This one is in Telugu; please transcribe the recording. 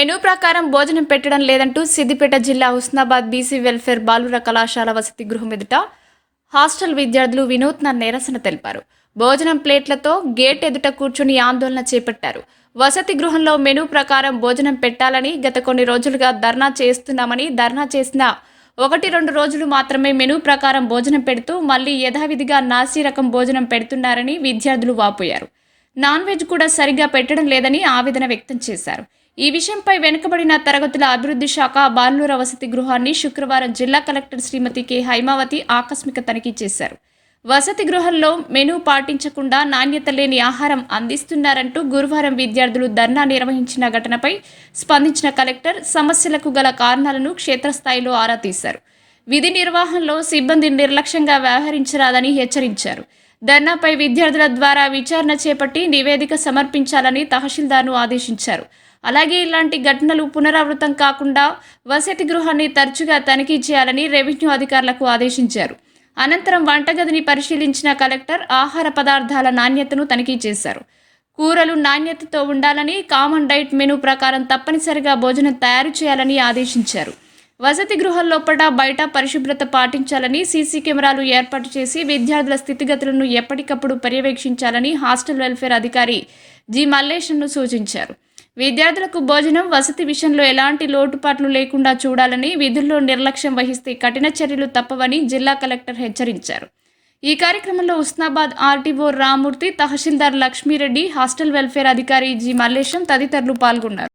మెనూ ప్రకారం భోజనం పెట్టడం లేదంటూ సిద్దిపేట జిల్లా హుస్నాబాద్ బీసీ వెల్ఫేర్ బాలుర కళాశాల వసతి గృహం ఎదుట హాస్టల్ విద్యార్థులు వినూత్న నిరసన తెలిపారు. భోజనం ప్లేట్లతో గేట్ ఎదుట కూర్చుని ఆందోళన చేపట్టారు. వసతి గృహంలో మెనూ ప్రకారం భోజనం పెట్టాలని గత కొన్ని రోజులుగా ధర్నా చేస్తున్నామని ధర్నా చేసిన ఒకటి రెండు రోజులు మాత్రమే మెనూ ప్రకారం భోజనం పెడుతూ మళ్ళీ యథావిధిగా నాసీ రకం భోజనం పెడుతున్నారని విద్యార్థులు వాపోయారు. నాన్ వెజ్ కూడా సరిగ్గా పెట్టడం లేదని ఆవేదన వ్యక్తం చేశారు. ఈ విషయంపై వెనుకబడిన తరగతుల అభివృద్ధి శాఖ బాలుర వసతి గృహాన్ని శుక్రవారం జిల్లా కలెక్టర్ శ్రీమతి కె హైమావతి ఆకస్మిక తనిఖీ చేశారు. వసతి గృహంలో మెనూ పాటించకుండా నాణ్యత లేని ఆహారం అందిస్తున్నారంటూ గురువారం విద్యార్థులు ధర్నా నిర్వహించిన ఘటనపై స్పందించిన కలెక్టర్ సమస్యలకు గల కారణాలను క్షేత్రస్థాయిలో ఆరా తీశారు. విధి నిర్వహణలో సిబ్బంది నిర్లక్ష్యంగా వ్యవహరించరాదని హెచ్చరించారు. ధర్నాపై విద్యార్థుల ద్వారా విచారణ చేపట్టి నివేదిక సమర్పించాలని తహసీల్దార్ను ఆదేశించారు. అలాగే ఇలాంటి ఘటనలు పునరావృతం కాకుండా వసతి గృహాన్ని తరచుగా తనిఖీ చేయాలని రెవెన్యూ అధికారులకు ఆదేశించారు. అనంతరం వంటగదిని పరిశీలించిన కలెక్టర్ ఆహార పదార్థాల నాణ్యతను తనిఖీ చేశారు. కూరలు నాణ్యతతో ఉండాలని కామన్ డైట్ మెనూ ప్రకారం తప్పనిసరిగా భోజనం తయారు చేయాలని ఆదేశించారు. వసతి గృహం లోపల బయట పరిశుభ్రత పాటించాలని సీసీ కెమెరాలు ఏర్పాటు చేసి విద్యార్థుల స్థితిగతులను ఎప్పటికప్పుడు పర్యవేక్షించాలని హాస్టల్ వెల్ఫేర్ అధికారి జి మల్లేశన్ను సూచించారు. విద్యార్థులకు భోజనం వసతి విషయంలో ఎలాంటి లోటుపాట్లు లేకుండా చూడాలని విధుల్లో నిర్లక్ష్యం వహిస్తే కఠిన చర్యలు తప్పవని జిల్లా కలెక్టర్ హెచ్చరించారు. ఈ కార్యక్రమంలో ఉస్నాబాద్ ఆర్టీఓ రామూర్తి తహసీల్దార్ లక్ష్మీరెడ్డి హాస్టల్ వెల్ఫేర్ అధికారి జి మల్లేశం తదితరులు పాల్గొన్నారు.